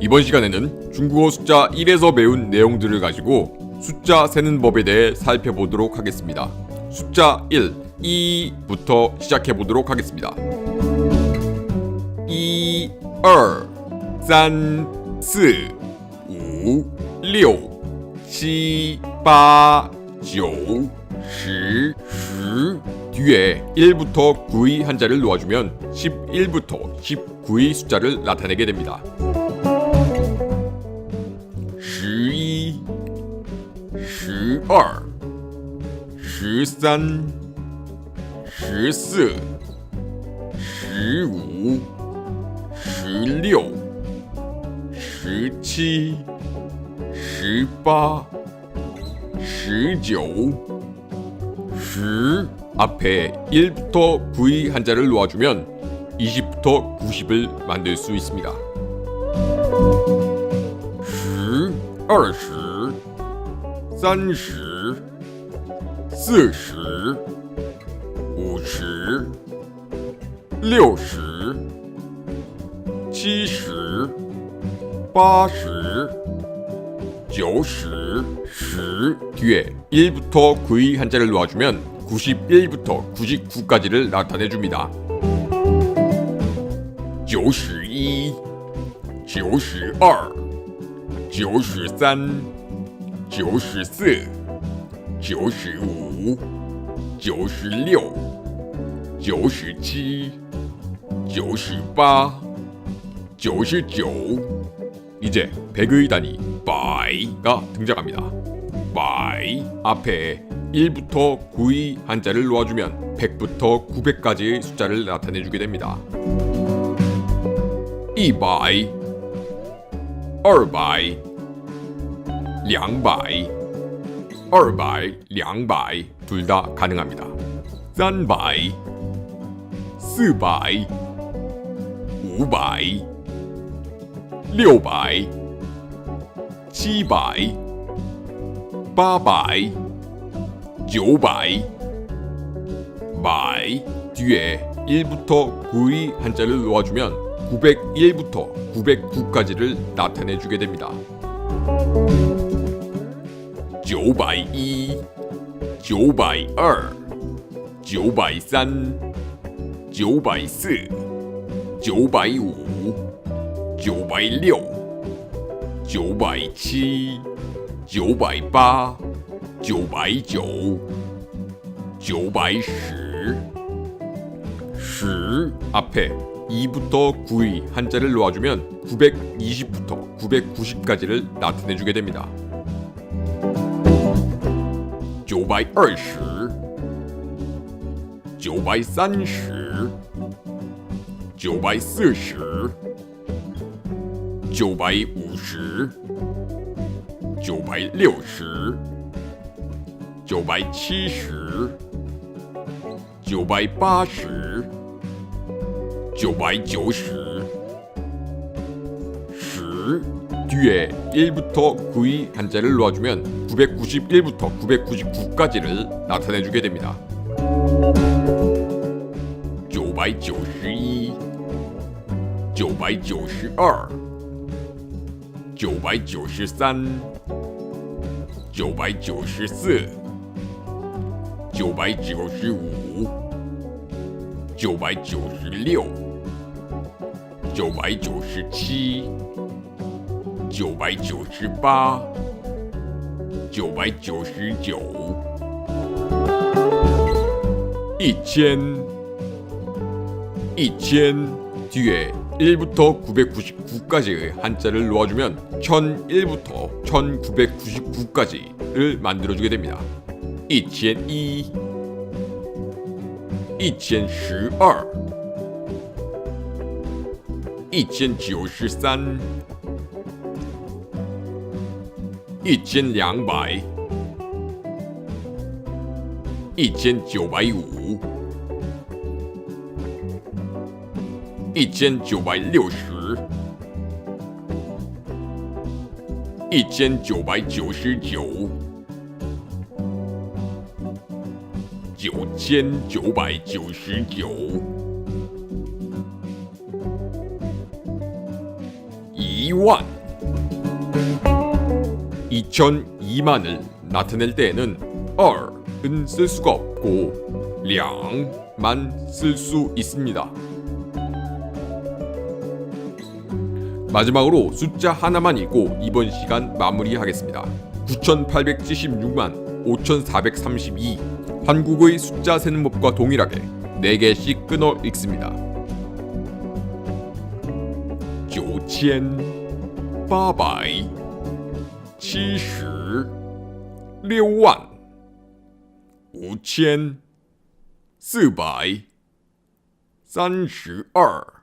이번 시간에는 중국어 숫자 1에서 배운 내용들을 가지고 숫자 세는 법에 대해 살펴보도록 하겠습니다. 숫자 1, 2부터 시작해 보도록 하겠습니다. 2, 2, 3, 4, 5, 6, 7, 8, 9, 10, 10 뒤에 1부터 9의 한자를 놓아주면 11부터 19의 숫자를 나타내게 됩니다. 12, 13, 14, 15, 16, 17, 18, 19, 10 앞에 1부터 9의 한자를 놓아주면 20부터 90을 만들 수 있습니다. 10, 20, 30, 40, 50, 60, 70, 80, 90, 10 뒤에 1부터 9의 한자를 놓아주면 91부터 99까지를 나타내줍니다. 91, 92, 93, 94, 95, 96, 97, 98, 99 이제 100의 단위 바이가 등장합니다. 바이 앞에 1부터 9의 한자를 놓아주면 100부터 900까지의 숫자를 나타내주게 됩니다. 100, 200, 200, 200, 200둘다 가능합니다. 300, 400, 500, 600, 700, 800, 900, 100 뒤에 1부터 9의 한자를 놓아주면 901부터 909까지를 나타내주게 됩니다. 902, 902, 903, 904, 905 906, 907, 908, 909, 910, 10 앞에 2부터 9의 한자를 놓아주면 920부터 990까지를 나타내주게 됩니다. 百二十，九百三十，九百四十，九百五十，九百六十，九百七十，九百八十，九百九十，十。 뒤에 1부터 9의 한자를 놓아주면 991부터 999까지를 나타내주게 됩니다. 991, 992, 993, 994, 995, 996, 997, 998, 999, 1000, 2000 뒤에 1부터 999까지의 한자를 놓아주면 1001부터 1999까지를 만들어주게 됩니다. 一千两百一千九百五一千九百六十一千九百九十九九千九百九十九一万。 2002만을 나타낼 때에는 얼은 쓸 수가 없고 량만 쓸 수 있습니다. 마지막으로 숫자 하나만 읽고 이번 시간 마무리하겠습니다. 9,876만 5,432 한국의 숫자 세는 법과 동일하게 4개씩 끊어 읽습니다. 七十六万五千四百三十二。